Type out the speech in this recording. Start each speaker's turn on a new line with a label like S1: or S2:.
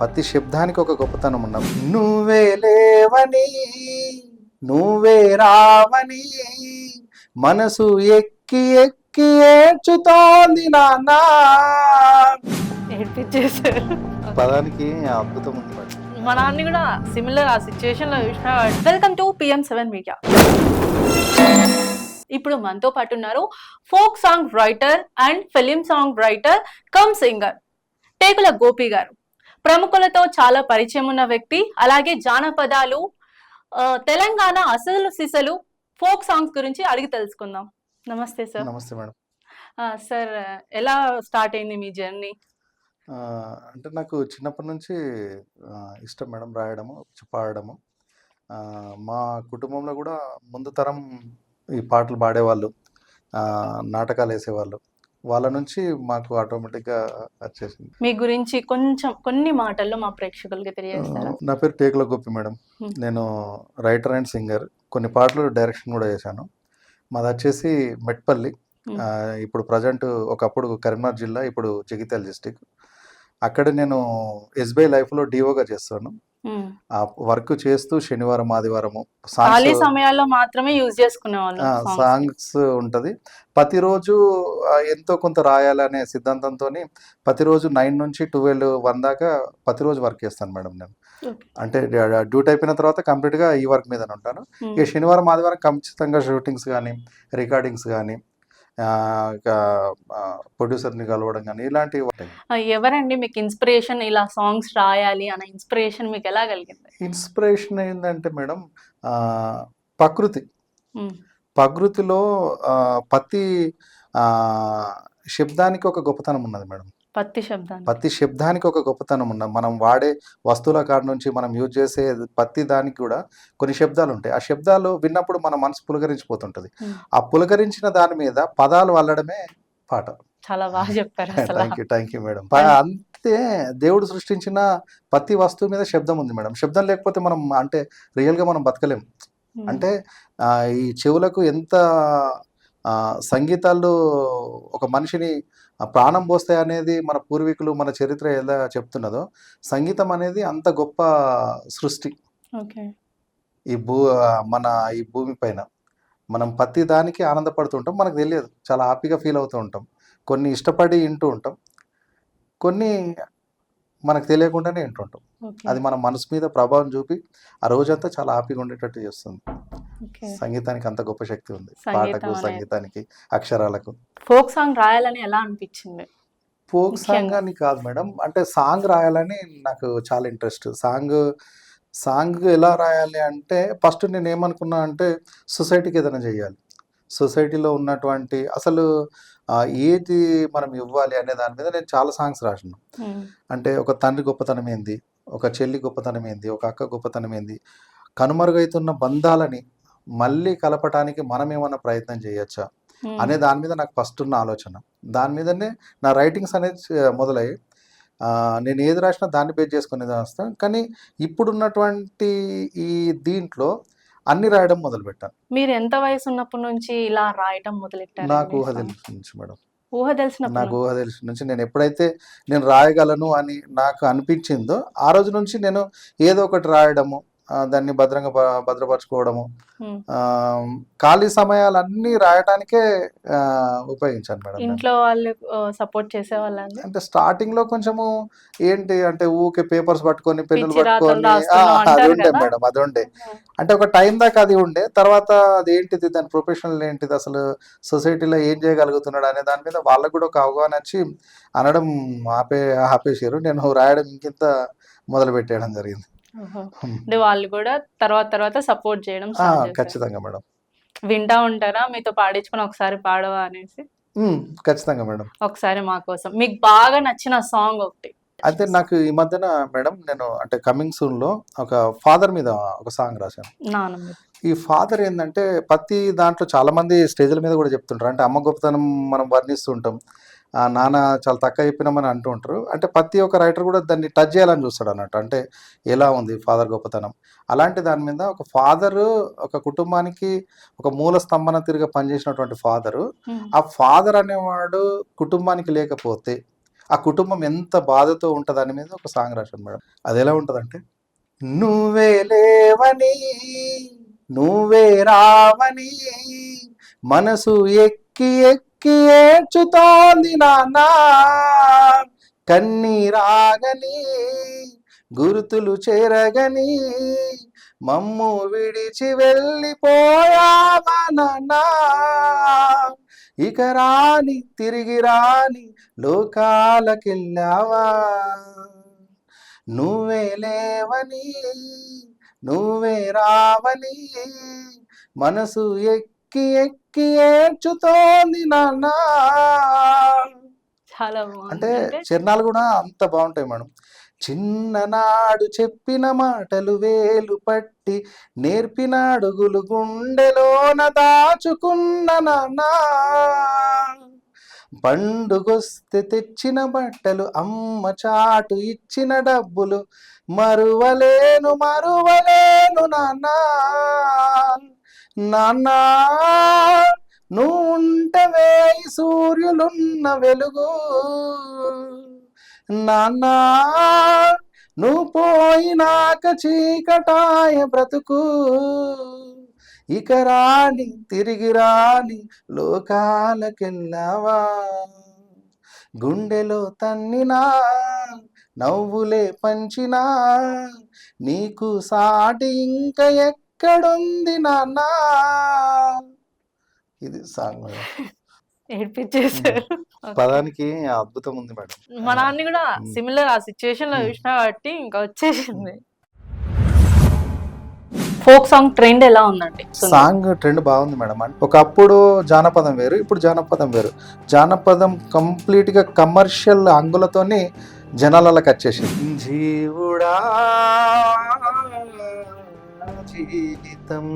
S1: ప్రతి శబ్దానికి ఒక గొప్పతనం ఉన్న. నువ్వే లేవని నువ్వే రావని మనసు ఎక్కి ఎక్కి ఏడ్చుతోంది నాన్న. పదానికి అద్భుతం ఉంది
S2: మా నాన్ని కూడా సిమిలర్ ఆ సిచ్యువేషన్లో చూసిన welcome to PM seven media ఇప్పుడు మనతో పాటు ఉన్నారు folk song writer and film song writer cum singer Tekula Gopi garu. ప్రముఖులతో చాలా పరిచయం ఉన్న వ్యక్తి అలాగే జానపదాలు తెలంగాణ అసలు సిసలు ఫోక్ సాంగ్స్ గురించి అడిగి తెలుసుకుందాం. నమస్తే సార్.
S1: నమస్తే మేడం.
S2: సార్ ఎలా స్టార్ట్ అయింది మీ జర్నీ?
S1: అంటే నాకు చిన్నప్పటి నుంచి ఇష్టం మేడం రాయడము పాడడము. మా కుటుంబంలో కూడా ముందు తరం ఈ పాటలు పాడేవాళ్ళు. నాటకాలు వేసేవాళ్ళు. వాళ్ళ నుంచి మాకు ఆటోమేటిక్గా వచ్చేసింది.
S2: మీ గురించి కొంచెం కొన్ని మాటల్లో మా ప్రేక్షకులకి తెలియజేస్తారా?
S1: నా పేరు టేకుల గోపి మేడం. నేను రైటర్ అండ్ సింగర్. కొన్ని పాటలు డైరెక్షన్ కూడా చేశాను. మాది వచ్చేసి మెట్పల్లి. ఇప్పుడు ప్రజెంట్ ఒకప్పుడు కరీంనగర్ జిల్లా ఇప్పుడు జగిత్యాల డిస్టిక్. అక్కడ నేను ఎస్బీఐ లైఫ్లో డిఓగా చేస్తాను. ఆ వర్క్ చేస్తూ శనివారం ఆదివారము
S2: ఖాళీ సమయాల్లో మాత్రమే యూజ్ చేసుకునే.
S1: సాంగ్స్ ఉంటది ప్రతిరోజు ఎంతో కొంత రాయాలనే సిద్ధాంతంతో ప్రతిరోజు నైన్ నుంచి ట్వెల్వ్ వన్ దాకా ప్రతిరోజు వర్క్ చేస్తాను మేడం నేను. అంటే డ్యూటీ అయిపోయిన తర్వాత complete గా ఈ వర్క్ మీద ఉంటాను. ఇక శనివారం ఆదివారం ఖచ్చితంగా షూటింగ్స్ కానీ రికార్డింగ్స్ కానీ ప్రొడ్యూసర్ని కలవడం కానీ ఇలాంటివి
S2: ఎవరండి మీకు ఇన్స్పిరేషన్ ఇలా సాంగ్స్ రాయాలి అన్న ఇన్స్పిరేషన్ మీకు ఎలా కలిగింది?
S1: ఇన్స్పిరేషన్ ఏంటంటే మేడం ప్రకృతి. ప్రకృతిలో ప్రతి ఆ, శబ్దానికి ఒక గొప్పతనం ఉన్నది మేడం.
S2: పత్తి శబ్దాన్ని
S1: ప్రతి శబ్దానికి ఒక గొప్పతనం ఉన్నది మనం వాడే వస్తువుల కాడ నుంచి మనం యూజ్ చేసే ప్రతి దానికి కూడా కొన్ని శబ్దాలు ఉంటాయి. ఆ శబ్దాలు విన్నప్పుడు మన మనసు పులకరించిపోతుంటది. ఆ పులకరించిన దాని మీద పదాలు వల్లడమే పాట.
S2: చాలా బాగా చెప్పారు
S1: thank you thank you madam అంతే దేవుడు సృష్టించిన ప్రతి వస్తువు మీద శబ్దం ఉంది మేడం శబ్దం లేకపోతే మనం అంటే రియల్గా మనం బతకలేం. అంటే ఈ చెవులకు ఎంత సంగీతాలు ఒక మనిషిని ఆ, ప్రాణం పోస్తాయి అనేది మన పూర్వీకులు మన చరిత్ర ఎలా చెప్తున్నదో సంగీతం అనేది అంత గొప్ప సృష్టి.
S2: ఓకే.
S1: ఈ భూ మన ఈ భూమి పైన మనం ప్రతి దానికి ఆనందపడుతుంటాం మనకు తెలియదు. చాలా హ్యాపీగా ఫీల్ అవుతూ ఉంటాం. కొన్ని ఇష్టపడి వింటూ ఉంటాం. కొన్ని మనకు తెలియకుండానే వింటుంటాం. అది మన మనసు మీద ప్రభావం చూపి ఆ రోజంతా చాలా హ్యాపీగా ఉండేటట్టు చేస్తుంది. సంగీతానికి అంత గొప్ప శక్తి ఉంది. పాటకు. సంగీతానికి అక్షరాలకు.
S2: ఫోక్ సాంగ్ రాయాలని ఎలా అనిపించింది?
S1: Folk song. అని కాదు మేడం. అంటే సాంగ్ రాయాలని నాకు చాలా ఇంట్రెస్ట్. సాంగ్ సాంగ్ ఎలా రాయాలి అంటే ఫస్ట్ నేను ఏమనుకున్నా అంటే సొసైటీకి ఏదైనా చేయాలి. సొసైటీలో ఉన్నటువంటి అసలు ఏది మనం ఇవ్వాలి అనే దాని మీద నేను చాలా సాంగ్స్ రాసిన. అంటే ఒక తండ్రి గొప్పతనం ఏంది? ఒక చెల్లి గొప్పతనం ఏంది? ఒక అక్క గొప్పతనం ఏంది? కనుమరుగైతున్న బంధాలని మళ్ళీ కలపటానికి మనం ఏమన్నా ప్రయత్నం చేయొచ్చా. అనే దాని మీద నాకు ఫస్ట్ ఉన్న ఆలోచన. దాని మీదనే నా రైటింగ్స్ అనేది మొదలయ్యి నేను ఏది రాసినా దాన్ని బేస్ చేసుకుని రాస్తాను కానీ ఇప్పుడున్నటువంటి ఈ దీంట్లో అన్ని రాయడం మొదలుపెట్టాను.
S2: మీరు ఎంత వయసు ఉన్నప్పటి నుంచి ఇలా రాయటం మొదలెట్టారు?
S1: నాకు ఊహ తెలిసి నుంచి మేడం.
S2: ఊహ తెలిసినప్పుడు?
S1: నాకు ఊహ తెలిసి నుంచి నేను ఎప్పుడైతే నేను రాయగలను అని నాకు అనిపించిందో ఆ రోజు నుంచి నేను ఏదో ఒకటి రాయడము దాన్ని భద్రంగా భద్రపరచుకోవడము. ఖాళీ సమయాలన్నీ రాయటానికే ఉపయోగించాను మేడం.
S2: ఇంట్లో వాళ్ళు సపోర్ట్ చేసే వాళ్ళండి
S1: అంటే స్టార్టింగ్లో కొంచెము ఏంటి అంటే ఊకే పేపర్స్ పట్టుకొని పెన్నులు పట్టుకొని అది ఉండే. మేడం అది ఉండే. అంటే ఒక టైం దాకా అది ఉండే. తర్వాత అది ఏంటిది దాని ప్రొఫెషనల్ ఏంటిది అసలు సొసైటీలో ఏం చేయగలుగుతున్నాడు అనే దాని మీద వాళ్ళకు కూడా ఒక అవగాహన వచ్చి అనడం ఆపే ఆపేసారు నేను రాయడం ఇంకింత మొదలు పెట్టేయడం జరిగింది.
S2: అంటే వాళ్ళు కూడా తర్వాత తర్వాత సపోర్ట్ చేయడం.
S1: ఖచ్చితంగా మేడం.
S2: వింటా ఉంటారా? మీతో పాడించుకొని ఒకసారి పాడవా అనేసి?
S1: ఖచ్చితంగా మేడం.
S2: ఒకసారి మా కోసం. మీకు బాగా నచ్చిన సాంగ్ ఒకటి.
S1: అయితే నాకు ఈ మధ్యన మేడం నేను అంటే కమింగ్ సూన్లో ఒక ఫాదర్ మీద ఒక సాంగ్ రాశాను. ఈ ఫాదర్ ఏంటంటే ప్రతి దాంట్లో చాలా మంది స్టేజ్ల మీద కూడా చెప్తుంటారు. అంటే అమ్మ గొప్పతనం మనం వర్ణిస్తుంటాం. నాన్న చాలా తక్కువ చెప్పినామని అంటూ ఉంటారు. అంటే ప్రతి ఒక్క రైటర్ కూడా దాన్ని టచ్ చేయాలని చూస్తాడు అన్నట్టు. అంటే ఎలా ఉంది ఫాదర్ గొప్పతనం? అలాంటి దాని మీద ఒక ఫాదరు ఒక కుటుంబానికి ఒక మూల స్తంభన తిరిగి పనిచేసినటువంటి ఫాదరు. ఆ ఫాదర్ అనేవాడు కుటుంబానికి లేకపోతే ఆ కుటుంబం ఎంత బాధతో ఉంటుంది అని మీద ఒక సాంగ్ రాశాను మేడం. అది ఎలా ఉంటుందంటే నువ్వే లేవని నువ్వే రావని మనసు ఎక్కి ఎక్కి ఏడ్చుతోంది నాన్న. కన్నీరాగని గుర్తులు చేరగని మమ్ము విడిచి వెళ్ళిపోయామా నాన్న. ఇక రాని తిరిగి రాని లోకాలకెళ్ళావా. నువ్వే లేవని నువ్వే రావని మనసు ఎక్కి ఎక్కి ఏడ్చుతోంది నాన్న.
S2: చాలా
S1: అంటే చిరణాలు కూడా అంత బాగుంటాయి మేడం. చిన్ననాడు చెప్పిన మాటలు వేలు పట్టి నేర్పిన అడుగులు గుండెలోన దాచుకున్న నాన్న. పండుగొస్తే తెచ్చిన బట్టలు అమ్మ చాటు ఇచ్చిన డబ్బులు మరువలేను మరువలేను నాన్న. నాన్నా నువ్వుంటవే సూర్యులున్న వెలుగు. నాన్నా నువ్వు పోయినాక చీకటాయ బ్రతుకు. ఇక రాని తిరిగి రాని లోకాలకెళ్ళావా? గుండెలో తన్నినా నవ్వులే పంచినా నీకు సాటి ఇంకా ఎక్కడుంది నాన్న? ఇది సాంగ్. పదానికి అద్భుతం ఉంది మేడం.
S2: మా నాన్న కూడా. సిమిలర్ ఆ
S1: సిచ్యుయేషన్లో.
S2: చూసినా కాబట్టి ఇంకా వచ్చేసింది. ఫోక్ సాంగ్ ట్రెండ్ ఎలా ఉందండి?
S1: సాంగ్ ట్రెండ్ బాగుంది మేడం. అంటే ఒకప్పుడు జానపదం వేరు ఇప్పుడు జానపదం వేరు. జానపదం కంప్లీట్గా కమర్షియల్ అంగులతోని జనాలకి వచ్చేసింది. జీవుడా జీవితం.